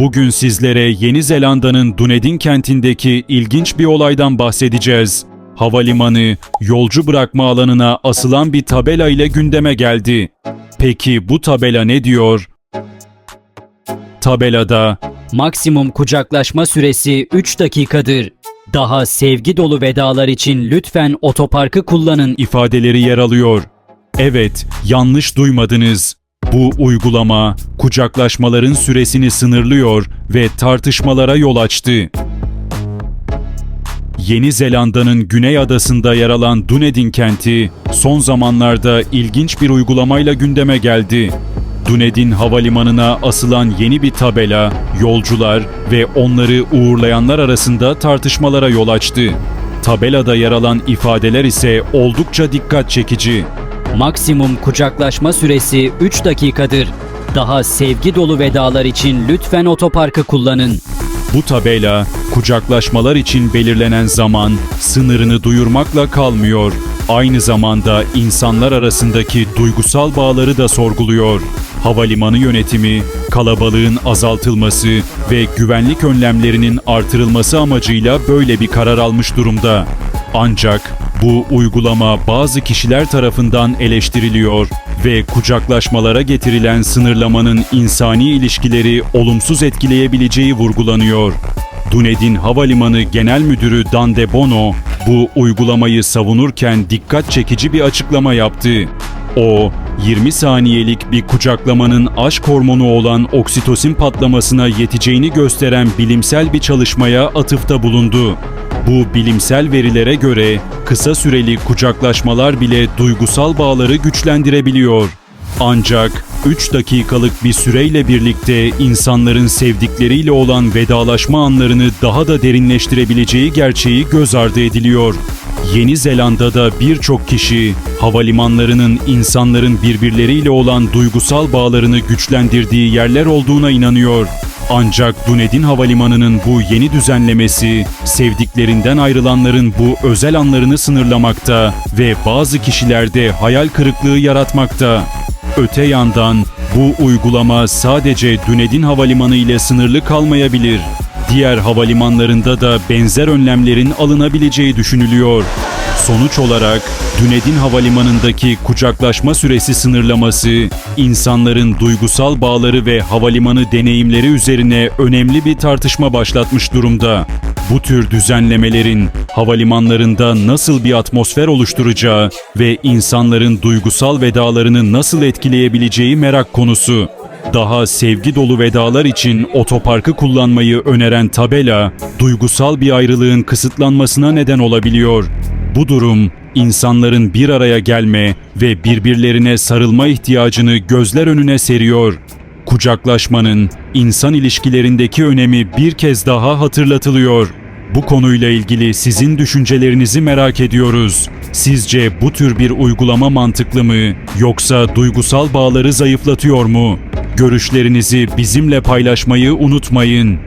Bugün sizlere Yeni Zelanda'nın Dunedin kentindeki ilginç bir olaydan bahsedeceğiz. Havalimanı, yolcu bırakma alanına asılan bir tabela ile gündeme geldi. Peki bu tabela ne diyor? Tabelada Maksimum kucaklaşma süresi 3 dakikadır. Daha sevgi dolu vedalar için lütfen otoparkı kullanın. ifadeleri yer alıyor. Evet, yanlış duymadınız. Bu uygulama kucaklaşmaların süresini sınırlıyor ve tartışmalara yol açtı. Yeni Zelanda'nın güney adasında yer alan Dunedin kenti son zamanlarda ilginç bir uygulamayla gündeme geldi. Dunedin havalimanına asılan yeni bir tabela, yolcular ve onları uğurlayanlar arasında tartışmalara yol açtı. Tabelada yer alan ifadeler ise oldukça dikkat çekici. Maksimum kucaklaşma süresi 3 dakikadır. Daha sevgi dolu vedalar için lütfen otoparkı kullanın. Bu tabela kucaklaşmalar için belirlenen zaman sınırını duyurmakla kalmıyor. Aynı zamanda insanlar arasındaki duygusal bağları da sorguluyor. Havalimanı yönetimi kalabalığın azaltılması ve güvenlik önlemlerinin artırılması amacıyla böyle bir karar almış durumda. Ancak bu uygulama bazı kişiler tarafından eleştiriliyor ve kucaklaşmalara getirilen sınırlamanın insani ilişkileri olumsuz etkileyebileceği vurgulanıyor. Dunedin Havalimanı Genel Müdürü Dan De Bono bu uygulamayı savunurken dikkat çekici bir açıklama yaptı. O, 20 saniyelik bir kucaklamanın aşk hormonu olan oksitosin patlamasına yeteceğini gösteren bilimsel bir çalışmaya atıfta bulundu. Bu bilimsel verilere göre kısa süreli kucaklaşmalar bile duygusal bağları güçlendirebiliyor. Ancak 3 dakikalık bir süreyle birlikte insanların sevdikleriyle olan vedalaşma anlarını daha da derinleştirebileceği gerçeği göz ardı ediliyor. Yeni Zelanda'da birçok kişi havalimanlarının insanların birbirleriyle olan duygusal bağlarını güçlendirdiği yerler olduğuna inanıyor. Ancak Dunedin Havalimanı'nın bu yeni düzenlemesi sevdiklerinden ayrılanların bu özel anlarını sınırlamakta ve bazı kişilerde hayal kırıklığı yaratmakta. Öte yandan bu uygulama sadece Dunedin Havalimanı ile sınırlı kalmayabilir. Diğer havalimanlarında da benzer önlemlerin alınabileceği düşünülüyor. Sonuç olarak Dunedin Havalimanı'ndaki kucaklaşma süresi sınırlaması, insanların duygusal bağları ve havalimanı deneyimleri üzerine önemli bir tartışma başlatmış durumda. Bu tür düzenlemelerin havalimanlarında nasıl bir atmosfer oluşturacağı ve insanların duygusal vedalarını nasıl etkileyebileceği merak konusu. Daha sevgi dolu vedalar için otoparkı kullanmayı öneren tabela, duygusal bir ayrılığın kısıtlanmasına neden olabiliyor. Bu durum, insanların bir araya gelme ve birbirlerine sarılma ihtiyacını gözler önüne seriyor. Kucaklaşmanın insan ilişkilerindeki önemi bir kez daha hatırlatılıyor. Bu konuyla ilgili sizin düşüncelerinizi merak ediyoruz. Sizce bu tür bir uygulama mantıklı mı yoksa duygusal bağları zayıflatıyor mu? Görüşlerinizi bizimle paylaşmayı unutmayın.